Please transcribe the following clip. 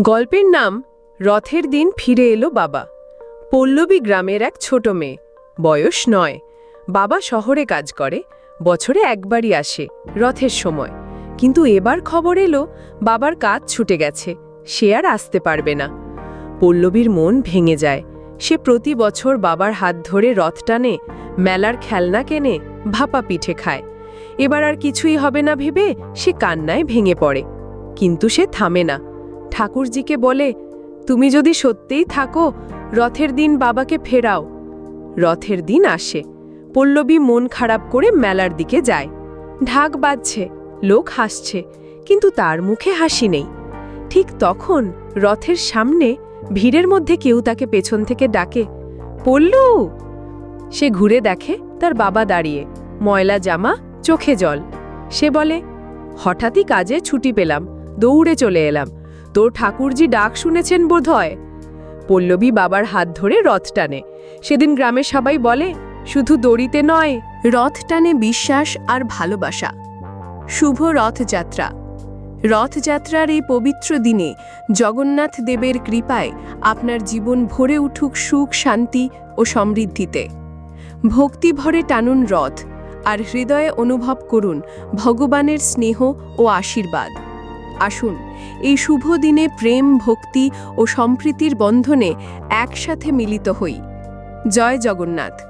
গল্পের নাম রথের দিন ফিরে এলো বাবা। পল্লবী গ্রামের এক ছোট মেয়ে। বয়স নয়। বাবা শহরে কাজ করে, বছরে একবারই আসে রথের সময়। কিন্তু এবার খবর এলো বাবার কাজ ছুটে গেছে, সে আর আসতে পারবে না। পল্লবীর মন ভেঙে যায়। সে প্রতি বছর বাবার হাত ধরে রথ টানে, মেলার খেলনা কেনে, ভাপা পিঠে খায়। এবার আর কিছুই হবে না ভেবে সে কান্নায় ভেঙে পড়ে। কিন্তু সে থামে না। ঠাকুরজিকে বলে, তুমি যদি সত্যিই থাকো, রথের দিন বাবাকে ফেরাও। রথের দিন আসে। পল্লবী মন খারাপ করে মেলার দিকে যায়। ঢাক বাজছে, লোক হাসছে, কিন্তু তার মুখে হাসি নেই। ঠিক তখন রথের সামনে ভিড়ের মধ্যে কেউ তাকে পেছন থেকে ডাকে, পল্লু! সে ঘুরে দেখে তার বাবা দাঁড়িয়ে, ময়লা জামা, চোখে জল। সে বলে, হঠাৎই কাজে ছুটি পেলাম, দৌড়ে চলে এলাম। তোর ঠাকুরজি ডাক শুনেছেন বোধ হয় পল্লবী বাবার হাত ধরে রথ টানে। সেদিন গ্রামের সবাই বলে, শুধু দড়িতে নয়, রথ টানে বিশ্বাস আর ভালোবাসা। শুভ রথযাত্রা রথযাত্রার এই পবিত্র দিনে জগন্নাথ দেবের কৃপায় আপনার জীবন ভরে উঠুক সুখ, শান্তি ও সমৃদ্ধিতে। ভক্তি ভরে টানুন রথ আর হৃদয়ে অনুভব করুন ভগবানের স্নেহ ও আশীর্বাদ। আসুন। এই শুভ দিনে প্রেম ভক্তি ও সম্প্রীতির বন্ধনে একসাথে মিলিত হই। জয় জগন্নাথ।